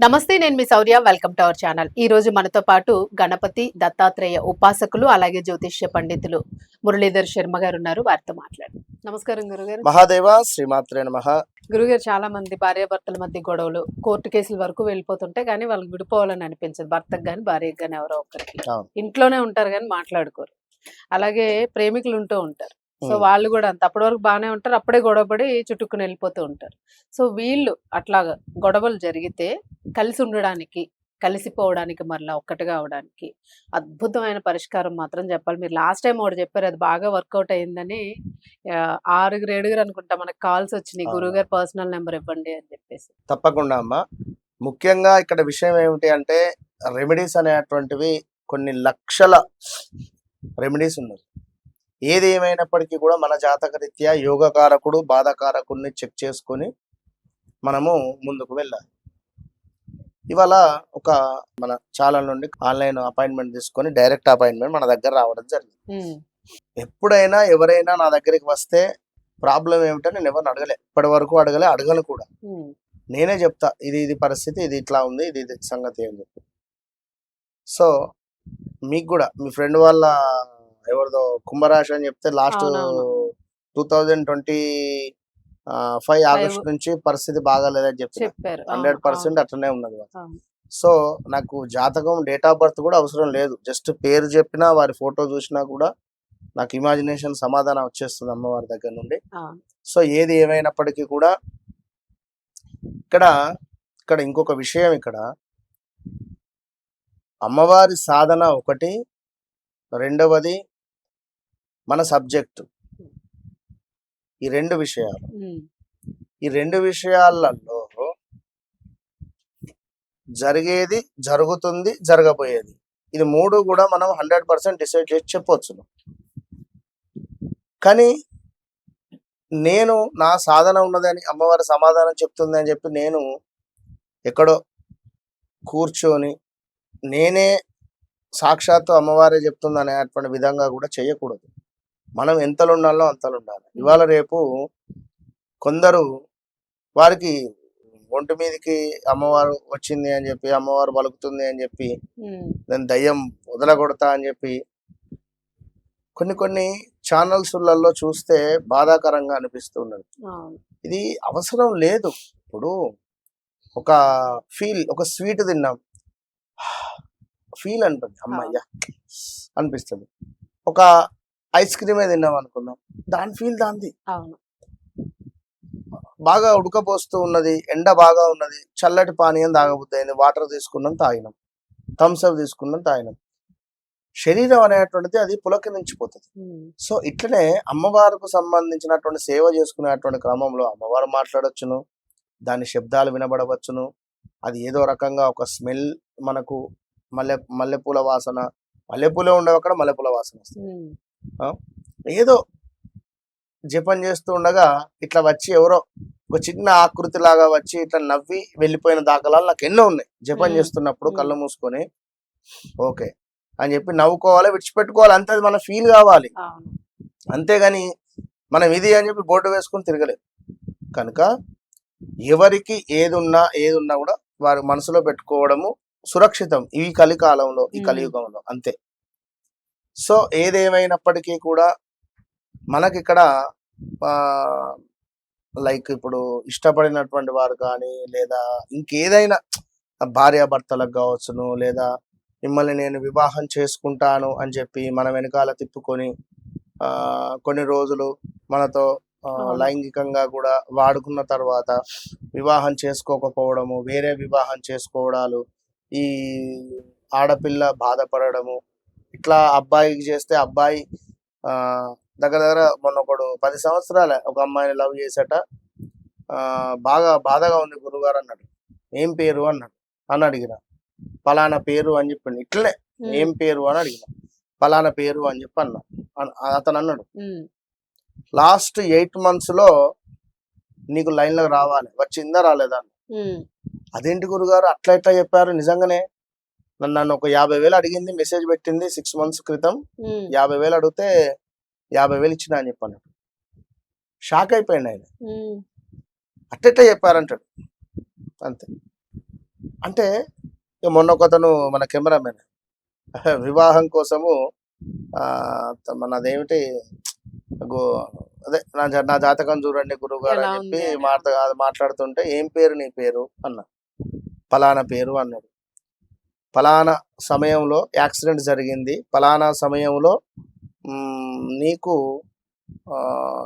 నమస్తే నేను మీ Shaurya. Welcome to our channel. ఈ రోజు మనతో పాటు గణపతి దత్తాత్రేయ ఉపాసకులు అలాగే జ్యోతిష్య పండితులు మురళీధర్ శర్మ గారు ఉన్నారు. వారితో మాట్లాడు. నమస్కారం గురుగారు. మహాదేవ శ్రీమాత్రే నమ. గురుగారు చాలా మంది భార్యాభర్తల మధ్య గొడవలు కోర్టు కేసుల వరకు వెళ్ళిపోతుంటే కానీ వాళ్ళకి విడిపోవాలని అనిపించదు. భర్తకు కానీ భార్యకు కానీ ఎవరో ఒకరికి. ఇంట్లోనే ఉంటారు కానీ మాట్లాడుకోరు. అలాగే ప్రేమికులు ఉంటూ ఉంటారు. సో. వాళ్ళు కూడా అంత. అప్పటి వరకు బాగానే ఉంటారు. అప్పుడే గొడవపడి చుట్టుకుని వెళ్ళిపోతూ ఉంటారు. సో వీళ్ళు అట్లాగా గొడవలు జరిగితే కలిసి ఉండడానికి కలిసిపోవడానికి మరలా ఒక్కటిగా అవడానికి అద్భుతమైన పరిష్కారం మాత్రం చెప్పాలి. మీరు లాస్ట్ టైం ఒకటి చెప్పారు అది బాగా వర్కౌట్ అయిందని. ఆరుగురు ఏడుగురు అనుకుంటా మనకు కాల్స్ వచ్చినాయి. అవును. గురువు గారు పర్సనల్ నెంబర్ ఇవ్వండి అని చెప్పేసి. తప్పకుండా అమ్మా. ముఖ్యంగా ఇక్కడ విషయం ఏమిటి అంటే రెమెడీస్ అనేటువంటివి కొన్ని లక్షల రెమెడీస్ ఉన్నాయి ఏది ఏమైనప్పటికీ కూడా మన జాతకరీత్యా యోగకారకుడు బాధకారకుడిని చెక్ చేసుకొని మనము ముందుకు వెళ్ళాలి. ఇవాళ ఒక మన ఛానల్ నుండి ఆన్లైన్ అపాయింట్మెంట్ తీసుకొని డైరెక్ట్ అపాయింట్మెంట్ మన దగ్గర రావడం జరిగింది. ఎప్పుడైనా ఎవరైనా నా దగ్గరికి వస్తే ప్రాబ్లం ఏమిటో నేను ఎవరిని అడగలే. ఇప్పటి వరకు అడగలే అడగను కూడా. నేనే చెప్తా ఇది ఇది పరిస్థితి ఇది ఇట్లా ఉంది ఇది ఇది సంగతి అని చెప్పి. సో మీకు కూడా మీ ఫ్రెండ్ వాళ్ళ ఎవరిదో కుంభరాశి అని చెప్తే లాస్ట్ అవునవును. Two thousand twenty five August నుంచి పరిస్థితి బాగాలేదని చెప్పి చెప్పారు అవును, హండ్రెడ్ పర్సెంట్ అట్లనే ఉన్నది. అవును. సో నాకు జాతకం డేట్ ఆఫ్ బర్త్ కూడా అవసరం లేదు జస్ట్ పేరు చెప్పినా వారి ఫోటో చూసినా కూడా నాకు ఇమాజినేషన్ సమాధానం వచ్చేస్తుంది అమ్మవారి దగ్గర నుండి అవును. సో ఏది ఏమైనప్పటికీ కూడా ఇక్కడ ఇక్కడ ఇంకొక విషయం ఇక్కడ అమ్మవారి సాధన ఒకటి రెండవది మన సబ్జెక్టు. ఈ రెండు విషయాలు. ఈ రెండు విషయాలలో జరిగేది జరుగుతుంది జరగబోయేది. ఇది మూడు కూడా మనం హండ్రెడ్ పర్సెంట్ డిసైడ్ చేసి చెప్పొచ్చు కానీ నేను నా సాధన ఉన్నదని అమ్మవారి సమాధానం చెప్తుంది అని చెప్పి నేను ఎక్కడో కూర్చొని నేనే సాక్షాత్తు అమ్మవారే చెప్తుంది అనేటువంటి విధంగా కూడా చేయకూడదు. మనం ఎంతలో ఉండాలో అంతలో ఉండాలి ఇవాళ రేపు కొందరు వారికి ఒంటి మీదకి అమ్మవారు వచ్చింది అని చెప్పి అమ్మవారు పలుకుతుంది అని చెప్పి దాని దయ్యం వదలగొడతా అని చెప్పి కొన్ని కొన్ని ఛానల్స్లలో చూస్తే బాధాకరంగా అనిపిస్తున్నది. ఇది అవసరం లేదు. ఇప్పుడు ఒక ఫీల్ ఒక స్వీట్ తిన్నాం. ఫీల్ అంటుంది అమ్మయ్య! అనిపిస్తుంది. ఒక ఐస్ క్రీమే తిన్నాం అనుకుందాం దాని ఫీల్ దాంది. అవును. బాగా ఉడకపోస్తూ ఉన్నది ఎండ బాగా ఉన్నది చల్లటి పానీయం తాగబుద్ది అయింది వాటర్ తీసుకున్నాం తాగినాం. థమ్స్ అప్ తీసుకున్నాం తాగినాం. శరీరం అనేటువంటిది అది పులకరించిపోతుంది సో ఇట్లనే అమ్మవారికి సంబంధించినటువంటి సేవ చేసుకునేటువంటి క్రమంలో అమ్మవారు మాట్లాడొచ్చును దాని శబ్దాలు వినబడవచ్చును అది ఏదో రకంగా ఒక స్మెల్ మనకు మల్లె మల్లెపూల వాసన మల్లెపూలే ఉండవు అక్కడ మల్లెపూల వాసన వస్తుంది. ఏదో జపం చేస్తూ ఉండగా ఇట్లా వచ్చి ఎవరో ఒక చిన్న ఆకృతి లాగా వచ్చి ఇట్లా నవ్వి వెళ్ళిపోయిన దాఖలాలు నాకు ఎన్నో ఉన్నాయి జపం. చేస్తున్నప్పుడు. కళ్ళు మూసుకొని ఓకే అని చెప్పి నవ్వుకోవాలి విడిచిపెట్టుకోవాలి అంతే మన ఫీల్ కావాలి అంతేగాని మనం ఇది అని చెప్పి బోర్డు వేసుకొని తిరగలేదు కనుక ఎవరికి ఏది ఉన్నా ఏది ఉన్నా కూడా వారి మనసులో పెట్టుకోవడము సురక్షితం ఈ కలికాలంలో ఈ. కలియుగంలో అంతే సో ఏదేమైనప్పటికీ కూడా మనకి ఇక్కడ లైక్ ఇప్పుడు ఇష్టపడినటువంటి వారు కానీ లేదా ఇంకేదైనా భార్యాభర్తలకు కావచ్చును లేదా మిమ్మల్ని నేను వివాహం చేసుకుంటాను అని చెప్పి మన వెనకాల తిప్పుకొని ఆ కొన్ని రోజులు మనతో. లైంగికంగా కూడా వాడుకున్న తర్వాత వివాహం చేసుకోకపోవడము వేరే వివాహం చేసుకోవడాలు ఈ ఆడపిల్ల బాధపడడము ఇట్లా అబ్బాయికి చేస్తే అబ్బాయి ఆ దగ్గర దగ్గర మొన్న ఒకడు పది సంవత్సరాలే ఒక అమ్మాయిని లవ్ చేసేట. ఆ బాగా బాధగా ఉంది గురుగారు అన్నాడు. ఏం పేరు అన్నాడు. అని అడిగిన. పలానా పేరు అని చెప్పిండు ఇట్లనే ఏం పేరు అని అడిగిన. పలానా పేరు అని చెప్పి అన్న. అన్- అతను అన్నాడు. లాస్ట్ ఎయిట్ మంత్స్లో నీకు లైన్లో రావాలి. వచ్చిందా రాలేదా అదేంటి గురుగారు అట్లా ఎట్లా చెప్పారు. నిజంగానే నన్ను నన్ను ఒక యాభై వేలు అడిగింది మెసేజ్ పెట్టింది సిక్స్ మంత్స్ క్రితం. యాభై వేలు అడిగితే యాభై వేలు ఇచ్చిన అని చెప్పాను. షాక్ అయిపోయింది ఆయన. ఉమ్, అట్టెట్లా చెప్పారంటాడు. అంతే. అంటే మొన్న ఒకతను మన కెమెరామెన్. వివాహం కోసము మనదేమిటి గో- అదే నా నా జాతకం చూడండి గురువు గారు అని చెప్పి మాట్లాడుతుంటే ఏం పేరు నీ పేరు? అన్న. ఫలానా పేరు అన్నాడు. ఫలానా సమయంలో యాక్సిడెంట్ జరిగింది. ఫలానా సమయంలో నీకు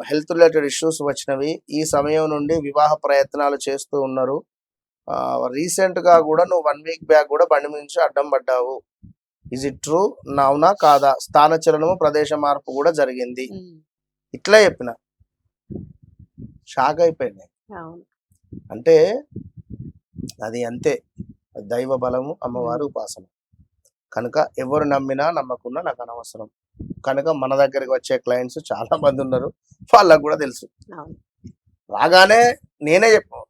హెల్త్ రిలేటెడ్ ఇష్యూస్ వచ్చినవి. ఈ సమయం నుండి వివాహ ప్రయత్నాలు చేస్తూ ఉన్నారు. రీసెంట్గా కూడా నువ్వు వన్ వీక్ బ్యాక్ కూడా బండి నుంచి అడ్డం పడ్డావు. ఇజ్ ఇట్ ట్రూ అవునా కాదా? స్థానచలనము ప్రదేశ మార్పు కూడా జరిగింది. ఇట్లా చెప్పిన. షాక్ అయిపోయింది అంటే అది అంతే. దైవ బలము అమ్మవారి ఉపాసన. కనుక ఎవరు నమ్మినా నమ్మకున్నా నాకు అనవసరం. కనుక మన దగ్గరికి వచ్చే క్లయింట్స్ చాలా మంది ఉన్నారు. వాళ్ళకు కూడా తెలుసు. రాగానే నేనే చెప్పు.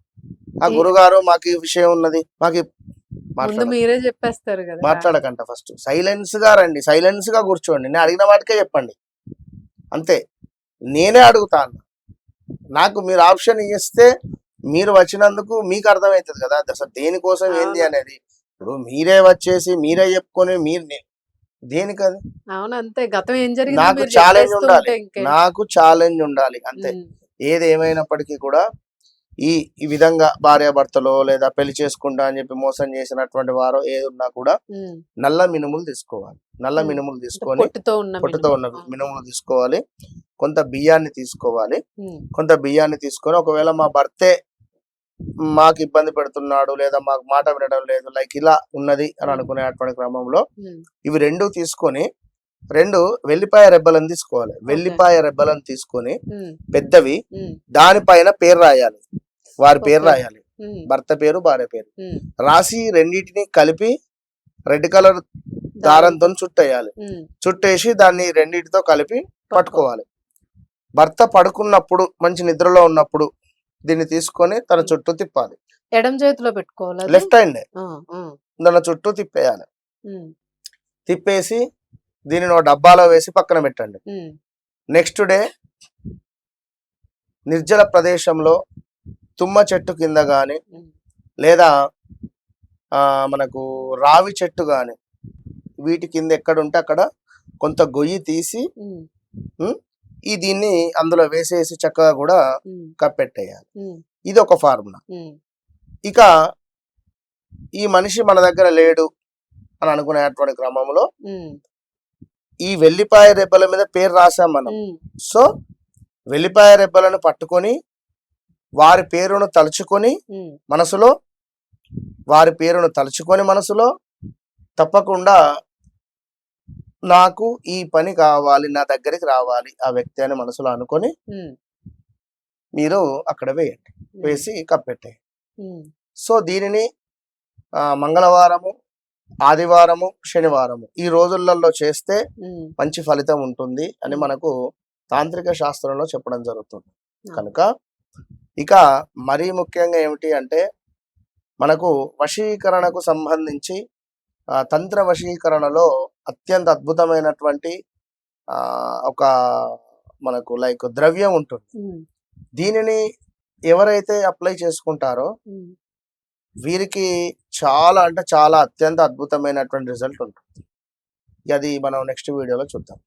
ఆ గురుగారు మాకు ఈ విషయం ఉన్నది. మాకు ఈ-" ముందు మాట్లాడ మీరే చెప్పేస్తారు కదా. మాట్లాడకంట ఫస్ట్ సైలెన్స్గా రండి. సైలెన్స్గా కూర్చోండి. నేను అడిగిన వాటికే చెప్పండి. అంతే. నేనే అడుగుతాను. నాకు మీరు ఆప్షన్ ఇస్తే మీరు వచ్చినందుకు మీకు అర్థమవుతుంది కదా. అసలు దేనికోసం ఏంది. అనేది. ఇప్పుడు మీరే వచ్చేసి మీరే చెప్పుకొని మీరు నే- దేనికి అది? అవును అంతే. గతం ఏం జరిగింది నాకు ఛాలెంజ్ ఉండాలి. నాకు ఛాలెంజ్ ఉండాలి. అంతే. ఏది ఏమైనప్పటికీ కూడా ఈ ఈ విధంగా భార్యాభర్తలో లేదా పెళ్ళి చేసుకుంటా అని చెప్పి మోసం చేసినటువంటి వారు ఏది ఉన్నా కూడా. నల్ల మినుములు తీసుకోవాలి. నల్ల. మినుములు తీసుకొని పొట్టుతో ఉన్న. మినుములు. తీసుకోవాలి. కొంత బియ్యాన్ని తీసుకోవాలి. కొంత బియ్యాన్ని తీసుకొని ఒకవేళ మా భర్తే మాకు ఇబ్బంది పెడుతున్నాడు లేదా మాకు మాట వినడం లేదు లైక్ ఇలా ఉన్నది అని అనుకునేటువంటి క్రమంలో ఉమ్, ఇవి రెండు తీసుకొని రెండు వెల్లిపాయ రెబ్బలను తీసుకోవాలి. వెల్లిపాయ రెబ్బలను తీసుకొని ఉమ్, పెద్దవి దానిపైన పేరు రాయాలి. వారి పేరు. రాయాలి. భర్త పేరు భార్య పేరు. రాసి రెండింటిని కలిపి రెడ్ కలర్ దారంతో చుట్టేయాలి. చుట్టేసి దాన్ని రెండింటితో కలిపి పట్టుకోవాలి. భర్త పడుకున్నప్పుడు మంచి నిద్రలో ఉన్నప్పుడు దీన్ని తీసుకొని తన చుట్టూ తిప్పాలి. ఎడం చేతిలో పెట్టుకోవాలి? లెఫ్ట్ హ్యాండ్ తన చుట్టూ తిప్పేయాలి. తిప్పేసి దీనిని ఒక డబ్బాలో వేసి పక్కన పెట్టండి. నెక్స్ట్ డే నిర్జల ప్రదేశంలో తుమ్మ చెట్టు కింద గాని ఉమ్, లేదా ఆ మనకు రావి చెట్టు గాని వీటి కింద ఎక్కడ ఉంటే అక్కడ కొంత గొయ్యి తీసి ఈ దీన్ని అందులో వేసేసి చక్కగా కూడా కప్పెట్టేయాలి. ఇది ఒక ఫార్ములా. ఇక ఈ మనిషి మన దగ్గర లేడు అని అనుకునేటువంటి క్రమంలో ఈ వెల్లిపాయ రెబ్బల మీద పేరు రాసాం మనం. సో వెల్లిపాయ రెబ్బలను పట్టుకొని వారి పేరును తలుచుకొని మనసులో వారి పేరును తలుచుకొని మనసులో తప్పకుండా నాకు ఈ పని కావాలి నా దగ్గరికి రావాలి ఆ వ్యక్తి అని మనసులో అనుకొని మీరు అక్కడ వేయండి. వేసి కప్పెట్టేయండి. సో దీనిని మంగళవారము ఆదివారము శనివారము ఈ రోజులలో చేస్తే మంచి ఫలితం ఉంటుంది అని. మనకు తాంత్రిక శాస్త్రంలో చెప్పడం జరుగుతుంది. కనుక ఇక మరీ ముఖ్యంగా ఏమిటి అంటే మనకు వశీకరణకు సంబంధించి తంత్ర వశీకరణలో అత్యంత అద్భుతమైనటువంటి ఆ, ఒక మనకు లైక్ ద్రవ్యం ఉంటుంది. దీనిని ఎవరైతే అప్లై చేసుకుంటారో. వీరికి చాలా అంటే చాలా అత్యంత అద్భుతమైనటువంటి రిజల్ట్ ఉంటుంది. అది మనం నెక్స్ట్ వీడియోలో చూద్దాం.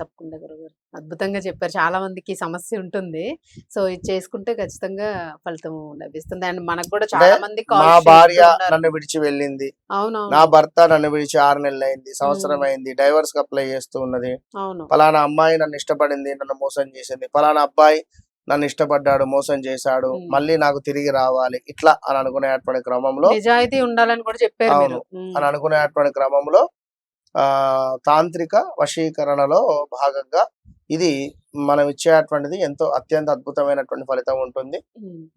తప్పకుండా గురుగారు. అద్భుతంగా చెప్పారు. చాలా మందికి సమస్య ఉంటుంది. సో ఇది చేసుకుంటే ఖచ్చితంగా ఫలితం లభిస్తుంది. అండ్ మనకు కూడా చాలా మంది calls భార్య. నన్ను విడిచి వెళ్ళింది. అవునవును. నా భర్త నన్ను విడిచి ఆరు నెలలు అయింది. సంవత్సరం. అయింది. డైవర్స్కి అప్లై చేస్తూ ఉన్నది. అవును. ఫలానా అమ్మాయి నన్ను ఇష్టపడింది నన్ను మోసం చేసింది. ఫలానా అబ్బాయి నన్ను ఇష్టపడ్డాడు మోసం చేశాడు. మళ్ళీ నాకు తిరిగి రావాలి. ఇట్లా అని అనుకునేటువంటి క్రమంలో నిజాయితీ ఉండాలని కూడా చెప్పారు అవును. అని అనుకునేటువంటి క్రమంలో తాంత్రిక వశీకరణలో భాగంగా ఇది మనం ఇచ్చేటువంటిది ఎంతో అత్యంత అద్భుతమైనటువంటి ఫలితం ఉంటుంది.